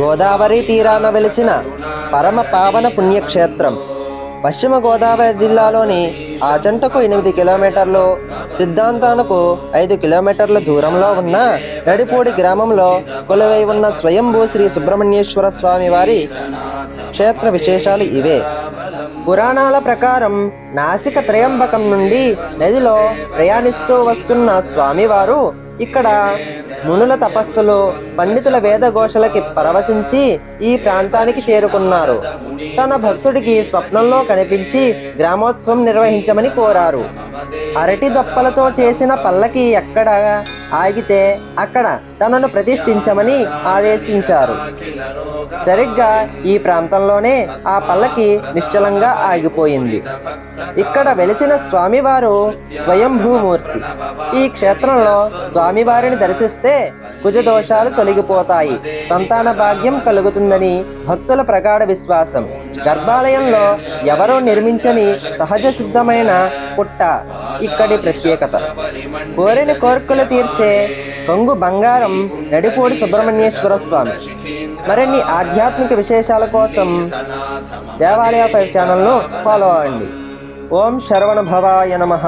గోదావరి తీరాన వెలిసిన పరమ పావన పుణ్యక్షేత్రం. పశ్చిమ గోదావరి జిల్లాలోని ఆచంటకు ఎనిమిది కిలోమీటర్లు సిద్ధాంతానికి ఐదు కిలోమీటర్ల దూరంలో ఉన్న నడిపూడి గ్రామంలో కొలువై ఉన్న స్వయంభూ శ్రీ సుబ్రహ్మణ్యేశ్వర స్వామి వారి క్షేత్ర విశేషాలు ఇవే. పురాణాల ప్రకారం నాసిక త్రయంబకం నుండి నదిలో ప్రయాణిస్తూ వస్తున్న స్వామివారు ఇక్కడ మునుల తపస్సులు పండితుల వేదఘోషలకి పరవశించి ఈ ప్రాంతానికి చేరుకున్నారు. తన భక్తుడికి స్వప్నంలో కనిపించి గ్రామోత్సవం నిర్వహించమని కోరారు. అరటి దొప్పలతో చేసిన పల్లకి ఎక్కడ ఆగితే అక్కడ తనను ప్రతిష్ఠించమని ఆదేశించారు. సరిగ్గా ఈ ప్రాంతంలోనే ఆ పల్లకి నిశ్చలంగా ఆగిపోయింది. ఇక్కడ వెలిసిన స్వామివారు స్వయంభూమూర్తి. ఈ క్షేత్రంలో స్వామివారిని దర్శిస్తే కుజదోషాలు తొలగిపోతాయి. సంతాన భాగ్యం కలుగుతుందని భక్తుల ప్రగాఢ విశ్వాసం. గర్భాలయంలో ఎవరో నిర్మించని సహజ సిద్ధమైన పుట్ట ఇక్కడి ప్రత్యేకత. కోరిన కోర్కులు తీర్చే కొంగు బంగారం నడిపోడి సుబ్రహ్మణ్యేశ్వర స్వామి. మరిన్ని ఆధ్యాత్మిక విశేషాల కోసం దేవాలయ ఫైవ్ ఛానల్ను ఫాలో అవ్వండి. ఓం శరవణ భవాయ నమః.